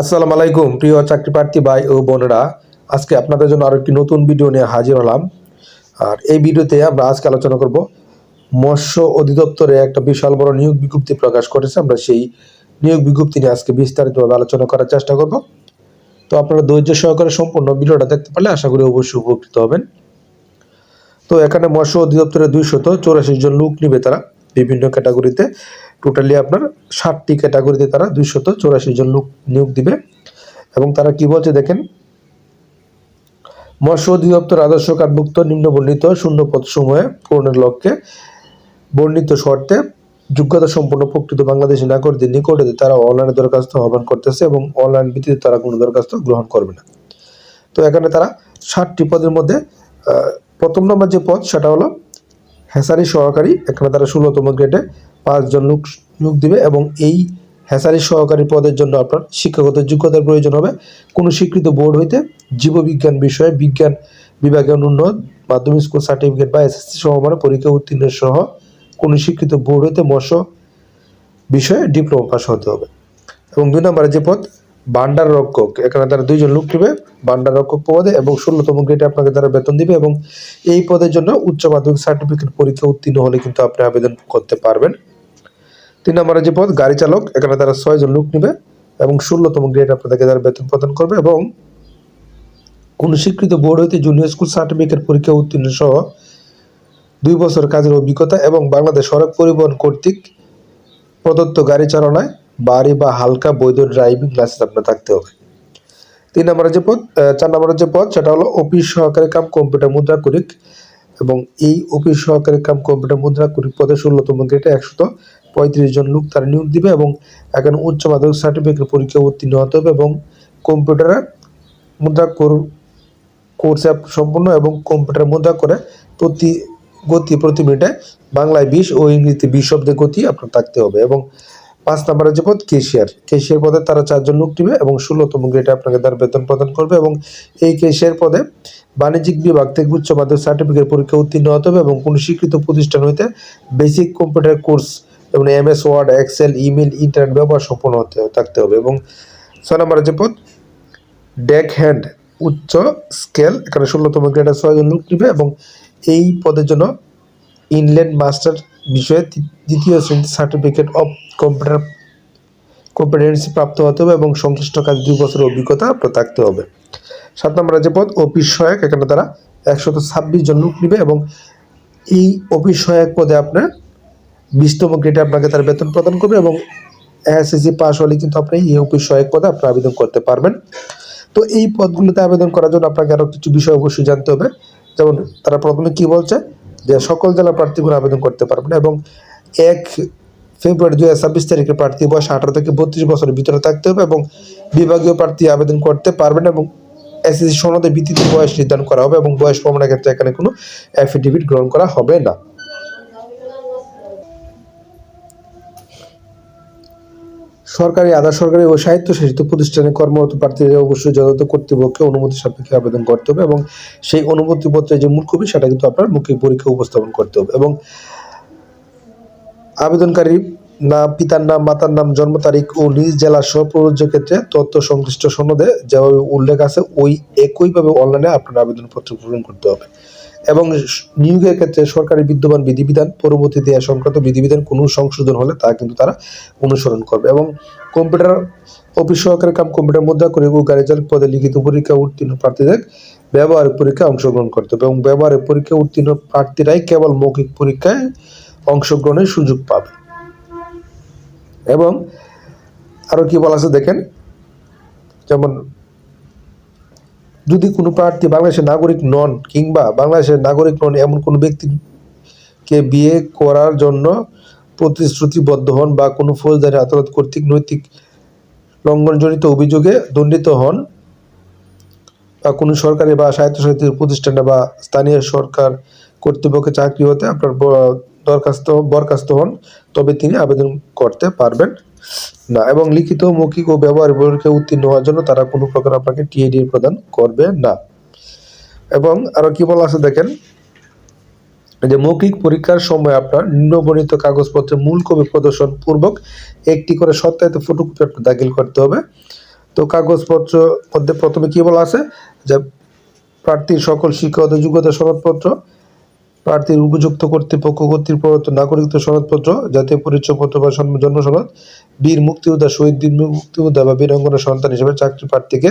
আসসালামু আলাইকুম, প্রিয় চাকরি প্রার্থী ভাই ও বোনেরা। আজকে আপনাদের জন্য আরও একটি নতুন ভিডিও নিয়ে হাজির হলাম। আর এই ভিডিওতে আমরা আজকে আলোচনা করব মৎস্য অধিদপ্তরে একটা বিশাল বড় নিয়োগ বিজ্ঞপ্তি প্রকাশ করেছে। আমরা সেই নিয়োগ বিজ্ঞপ্তি নিয়ে আজকে বিস্তারিতভাবে আলোচনা করার চেষ্টা করব। তো আপনারা ধৈর্য সহকারে সম্পূর্ণ ভিডিওটা দেখতে পারলে আশা করি অবশ্যই উপকৃত হবেন। তো এখানে মৎস্য অধিদপ্তরে দুইশত চৌরাশি জন লোক নিবে তারা বিভিন্ন ক্যাটাগরিতে। টোটালি আপনার ষাটটি ক্যাটাগরিতে তারা দুইশত চৌরাশি জন লোক নিয়োগ দিবে। এবং তারা কি বলছে দেখেন? মৎস্য অধিদপ্তর আদর্শ শূন্য পদ সমূহে পূরণের লক্ষ্যে বর্ণিত শর্তে যোগ্যতা সম্পন্ন প্রকৃত বাংলাদেশি নাগরিকদের নিকটে তারা অনলাইনে দরখাস্ত আহ্বান করতেছে এবং অনলাইন ভিত্তিতে তারা কোনো দরখাস্ত গ্রহণ করবে না। তো এখানে তারা ষাটটি পদের মধ্যে প্রথম নম্বর যে পদ, সেটা হলো হেসারি সহকারী। এখানে তারা ষোলোতম গ্রেডে পাঁচজন লোক নিয়োগ দিবে এবং এই হ্যাসারি সহকারী পদের জন্য আপনার শিক্ষাগত যোগ্যতার প্রয়োজন হবে। কোনো স্বীকৃত বোর্ড হইতে জীববিজ্ঞান বিষয়ে বিজ্ঞান বিভাগে উন্নত মাধ্যমিক স্কুল সার্টিফিকেট বা এসএসসি সমমানের পরীক্ষা উত্তীর্ণ সহ কোনো স্বীকৃত বোর্ড হইতে মৎস্য বিষয়ে ডিপ্লোমা পাস হতে হবে। এবং দুই নম্বরে যে পদ ভান্ডার রক্ষক, এখানে তারা দুইজন লোক নেবে ভান্ডার রক্ষক পদে এবং ষোলোতম গ্রেডে আপনাকে তারা বেতন দিবে এবং এই পদের জন্য উচ্চ মাধ্যমিক সার্টিফিকেট পরীক্ষা উত্তীর্ণ হলে কিন্তু আপনি আবেদন করতে পারবেন। তিন নম্বরে যে পদ গাড়ি চালক, এখানে তারা ছয়জন লোক নেবে এবং ষোলোতম গ্রেড আপনাদেরকে তারা বেতন প্রদান করবে এবং কোন স্বীকৃত বোর্ড হইতে জুনিয়র স্কুল সার্টিফিকেট পরীক্ষা উত্তীর্ণ সহ দুই বছর কাজের অভিজ্ঞতা এবং বাংলাদেশ সড়ক পরিবহন কর্তৃক প্রদত্ত গাড়ি চালনায় বাড়ি বা হালকা বৈধ ড্রাইভিং লাইসেন্স আপনার থাকতে হবে। তিন নম্বরের যে পদ চার নম্বরের যে পদ সেটা হলো অফিস সহকারী কাম কম্পিউটার মুদ্রা করিক এবং এই অফিস সহকারী কাম কম্পিউটার মুদ্রা করিক পদে ষোলোতম গ্রেডে একশত পঁয়ত্রিশ জন লোক তারা নিয়োগ দিবে এবং এখানে উচ্চ মাধ্যমিক সার্টিফিকেট পরীক্ষা উত্তীর্ণ হতে হবে এবং কম্পিউটারের মুদ্রা কর- কোর্স অ্যাপ সম্পূর্ণ এবং কম্পিউটার মুদ্রা করে প্রতি গতি প্রতি মিনিটে বাংলায় বিশ ও ইংরেজিতে বিশ শব্দের গতি আপনার থাকতে হবে এবং পাঁচ নম্বরের যে পদ কেশিয়ার কেশিয়ার পদে তারা চারজন লোক নেবে এবং ষোলোতম গ্রেডে আপনাকে তার বেতন প্রদান করবে এবং এই কেশিয়ার পদে বাণিজ্যিক বিভাগ থেকে উচ্চ মাধ্যমিক সার্টিফিকেট পরীক্ষা উত্তীর্ণ হতে হবে এবং কোনো স্বীকৃত প্রতিষ্ঠান হইতে বেসিক কম্পিউটার কোর্স এবং M S word, excel email internet ব্যবহার সম্পন্ন হতে থাকতে হবে এবং ছয় নম্বরের যে পদ, ডেক হ্যান্ড, উচ্চ স্কেল, এখানে ষোলোতম গ্রেডের ছয়জন লোক নিবে এবং এই পদের জন্য ইনল্যান্ড মাস্টার বিষয়ে দ্বিতীয় শ্রেণীতে সার্টিফিকেট অফ কম্পিউটার কম্পিটেন্সি প্রাপ্ত হতে হবে এবং সংশ্লিষ্ট কাজ দুই বছরের অভিজ্ঞতা থাকতে হবে। সাত নম্বর যে পদ, অফিস সহায়ক, এখানে তারা একশত ছাব্বিশ জন লোক নিবে এবং এই অফিস সহায়ক পদে আপনার বিশতম গ্রেডে আপনাকে তার বেতন প্রদান করবে এবং এসএসসি পাস হলে কিন্তু আপনি অফিস সহায়ক পদে আপনি আবেদন করতে পারবেন। তো এই পদগুলোতে আবেদন করার জন্য আপনাকে আরও কিছু বিষয় অবশ্যই জানতে হবে। যেমন তারা প্রথমে কি বলছে? যে সকল জেলার প্রার্থীগুলো আবেদন করতে পারবেন এবং এক ফেব্রুয়ারি দু হাজার ছাব্বিশ তারিখে প্রার্থী বয়স আঠারো থেকে বত্রিশ বছরের ভিতরে থাকতে হবে এবং বিভাগীয় প্রার্থী আবেদন করতে পারবেন এবং এসএসসি সনদের ভিত্তিতে বয়স নির্ধারণ করা হবে এবং বয়স প্রমাণের ক্ষেত্রে এখানে কোনো অ্যাফিডেভিট গ্রহণ করা হবে না। সরকারি, আধা সরকারি ও স্বায়ত্তশাসিত প্রতিষ্ঠানে কর্মরত প্রার্থীদের অবশ্যই যথাযথ কর্তৃপক্ষে অনুমতি সাপেক্ষে আবেদন করতে হবে এবং সেই অনুমতিপত্রের যে মূল কপি, সেটা কিন্তু আপনার মুখ্য পরীক্ষা উপস্থাপন করতে হবে এবং আবেদনকারী নাম, পিতার নাম, মাতার নাম, জন্ম তারিখ ও নিজ জেলা সহ প্রযোজ্য ক্ষেত্রে তথ্য সংশ্লিষ্ট সনদে যেভাবে উল্লেখ আছে, ওই একইভাবে অনলাইনে আপনার আবেদনপত্র পূরণ করতে হবে। এবং নিয়োগের ক্ষেত্রে সরকারি বিদ্যমান বিধিবিধান পরবর্তী দেওয়া সংক্রান্ত বিধিবিধান কোনো সংশোধন হলে তা কিন্তু তারা অনুসরণ করবে এবং কম্পিউটার অফিস সহকারী কাম কম্পিউটার মুদ্রা করে ও গাড়ি চালক পদে লিখিত পরীক্ষা উত্তীর্ণ প্রার্থীদের ব্যবহারিক পরীক্ষায় অংশগ্রহণ করতে হবে এবং ব্যবহারিক পরীক্ষা উত্তীর্ণ প্রার্থীরাই কেবল মৌখিক পরীক্ষায় অংশগ্রহণের সুযোগ পাবে। এবং আরও কি বলা আছে দেখেন, যেমন যদি কোনো প্রার্থী বাংলাদেশের নাগরিক নন কিংবা বাংলাদেশের নাগরিক নন এমন কোনো ব্যক্তিকে বিয়ে করার জন্য প্রতিশ্রুতিবদ্ধ হন বা কোনো ফৌজদারি আদালত কর্তৃক নৈতিক লঙ্ঘনজনিত অভিযোগে দণ্ডিত হন বা কোনো সরকারি বা সাহিত্য স্বায়ত্তশাসিত প্রতিষ্ঠানে বা স্থানীয় সরকার কর্তৃপক্ষে চাকরি হতে আপনার দরখাস্ত, বরখাস্ত হন, তবে তিনি আবেদন করতে পারবেন না এবং লিখিত, মৌখিক ও ব্যবহার পরীক্ষায় উত্তীর্ণ হওয়ার জন্য তারা কোনো প্রকার আপনাকে টিএডি প্রদান করবে না। এবং আরও কি বলা আছে দেখেন, যে মৌখিক পরীক্ষার সময় আপনার নিম্নবর্ণিত কাগজপত্রের মূল কপি প্রদর্শন পূর্বক একটি করে সত্যায়িত ফটোকপি আপনার দাখিল করতে হবে। তো কাগজপত্র মধ্যে প্রথমে কি বলা আছে? যে প্রার্থীর সকল শিক্ষাগত যোগ্যতা সনদপত্র প্রার্থীর উপযুক্ত কর্তৃপক্ষ কর্তৃক প্রদত্ত নাগরিকত্ব সনদপত্র, জাতীয় পরিচয়পত্র বা জন্ম সনদ, বীর মুক্তিযোদ্ধা শহীদ বীর মুক্তিযোদ্ধা বা বীরাঙ্গনের সন্তান হিসেবে চাকরি প্রার্থীকে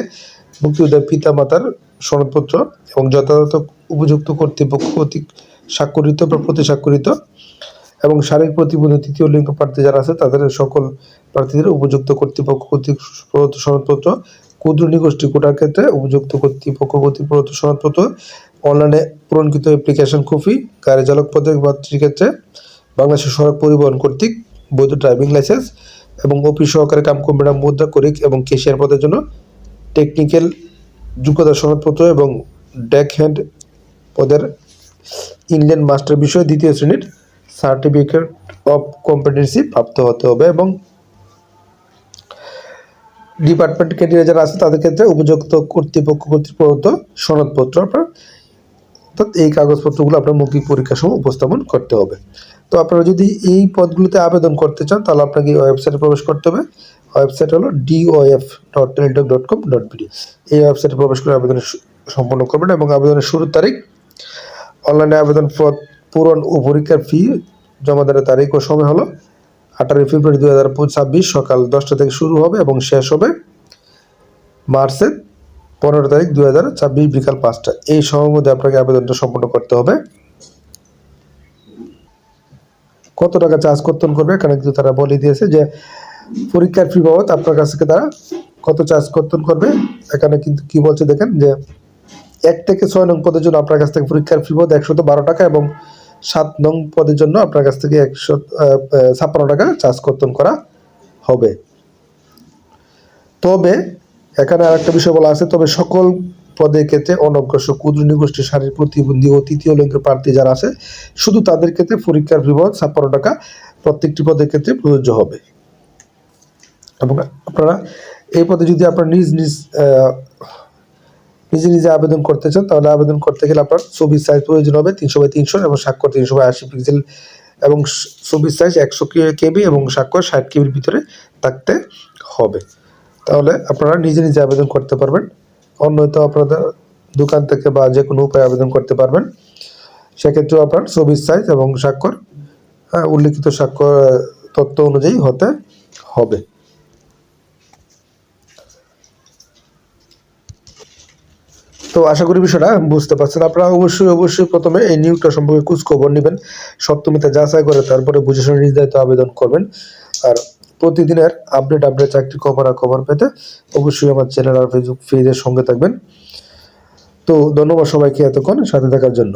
মুক্তিযোদ্ধার পিতা মাতার সনদপত্র এবং যথাযথ উপযুক্ত কর্তৃপক্ষ কর্তৃক স্বাক্ষরিত বা প্রতি স্বাক্ষরিত এবং শারীরিক প্রতিবন্ধী তৃতীয় লিঙ্গ প্রার্থী যারা আছে, তাদের সকল প্রার্থীদের উপযুক্ত কর্তৃপক্ষ কর্তৃক প্রদত্ত সনদপত্র, ক্ষুদ্র নিগোষ্ঠী কোটার ক্ষেত্রে উপযুক্ত কর্তৃপক্ষ কর্তৃক প্রদত্ত সনদপত্র, অনলাইনে পূরণকৃত অ্যাপ্লিকেশন কপি গাড়ি চালক প্রার্থীর ক্ষেত্রে বাংলাদেশের সড়ক পরিবহন কর্তৃক বৈধ ড্রাইভিং লাইসেন্স এবং অফিস সহকারী কাম কম্পিউটার মুদ্রা করিক এবং কেশিয়ার পদের জন্য টেকনিক্যাল যোগ্যতা সনদপত্র এবং ডেক হ্যান্ড পদের ইংল্যান্ড মাস্টার বিষয়ে দ্বিতীয় শ্রেণির সার্টিফিকেট অফ কম্পিটেন্সি প্রাপ্ত হতে হবে এবং ডিপার্টমেন্ট ক্যান্ডিডেট যারা আছে তাদের ক্ষেত্রে উপযুক্ত কর্তৃপক্ষ প্রদত্ত সনদপত্র আপনার অর্থাৎ এই কাগজপত্রগুলো আপনার মৌখিক পরীক্ষার সময় উপস্থাপন করতে হবে। তো আপনারা যদি এই পদগুলোতে আবেদন করতে চান, তাহলে আপনাকে এই ওয়েবসাইটে প্রবেশ করতে হবে। ওয়েবসাইট হলো DOF dot Teletalk dot com dot BD এই ওয়েবসাইটে প্রবেশ করে আবেদন সম্পন্ন করবেন এবং আবেদনের শুরুর তারিখ, অনলাইনে আবেদন পূরণ ও পরীক্ষার ফি, জমা দেওয়ার তারিখ ও সময় হলো আঠারোই ফেব্রুয়ারি দু হাজার ছাব্বিশ সকাল দশটা থেকে শুরু হবে এবং শেষ হবে মার্চের পনেরো তারিখ দুই হাজার ছাব্বিশ বিকাল পাঁচটা। এই সময়ের মধ্যে আপনাকে আবেদনটা সম্পন্ন করতে হবে। কত টাকা চার্জ কর্তন করবে? এখানে কিন্তু তারা বলে দিয়েছে যে পরীক্ষার ফি বাবদ আপনার কাছ থেকে তারা কত চার্জ কর্তন করবে। এখানে কিন্তু কি বলছে দেখেন যে এক থেকে ছয় নং পদের জন্য আপনার কাছ থেকে পরীক্ষার ফি বাবদ একশত বারো টাকা এবং সাত নং পদের জন্য আপনার কাছ থেকে একশো ছাপ্পান্ন টাকা চার্জ কর্তন করা হবে। তবে এখানে আরেকটা বিষয় বলা আছে, তবে সকল পদের ক্ষেত্রে অনগ্রসর ক্ষুদ্র নিগোষ্ঠী শারীরিক প্রতিবন্ধী ও তৃতীয় লিঙ্গের প্রার্থী যারা আছে, শুধু তাদের ক্ষেত্রে পরীক্ষার বিপদ ছাপ্পান্ন টাকা প্রত্যেকটি পদের ক্ষেত্রে প্রযোজ্য হবে। এবং আপনারা এই পদে যদি আপনার নিজ নিজ নিজে নিজে আবেদন করতে চান, তাহলে আবেদন করতে গেলে আপনার ছবির সাইজ প্রয়োজন হবে তিনশো বাই তিনশো এবং স্বাক্ষর তিনশো বাই আশি পিক্সেল এবং ছবির সাইজ একশো কেবি এবং স্বাক্ষর ষাট কেবির ভিতরে থাকতে হবে। তাহলে আপনারা নিজে নিজে আবেদন করতে পারবেন। অন্যত আপনাদের দোকান থেকে বা যে কোনো উপায়ে আবেদন করতে পারবেন। সেক্ষেত্রেও আপনার ছবির সাইজ এবং স্বাক্ষর হ্যাঁ, উল্লিখিত স্বাক্ষর তথ্য অনুযায়ী হতে হবে। তো আশা করি বিষয়টা বুঝতে পারছেন। আপনারা অবশ্যই অবশ্যই প্রথমে এই নিয়োগটা সম্পর্কে খোঁজ খবর নেবেন। সপ্তমীতে যাচাই করে তারপরে বুঝে শুনে নির্ধারিত আবেদন করবেন। আর প্রতিদিনের আপডেট আপডেট চাকরি খবর আর খবর পেতে অবশ্যই আমার চ্যানেল আর ফেসবুক পেজের সঙ্গে থাকবেন। তো ধন্যবাদ সবাইকে এতক্ষণ সাথে থাকার জন্য।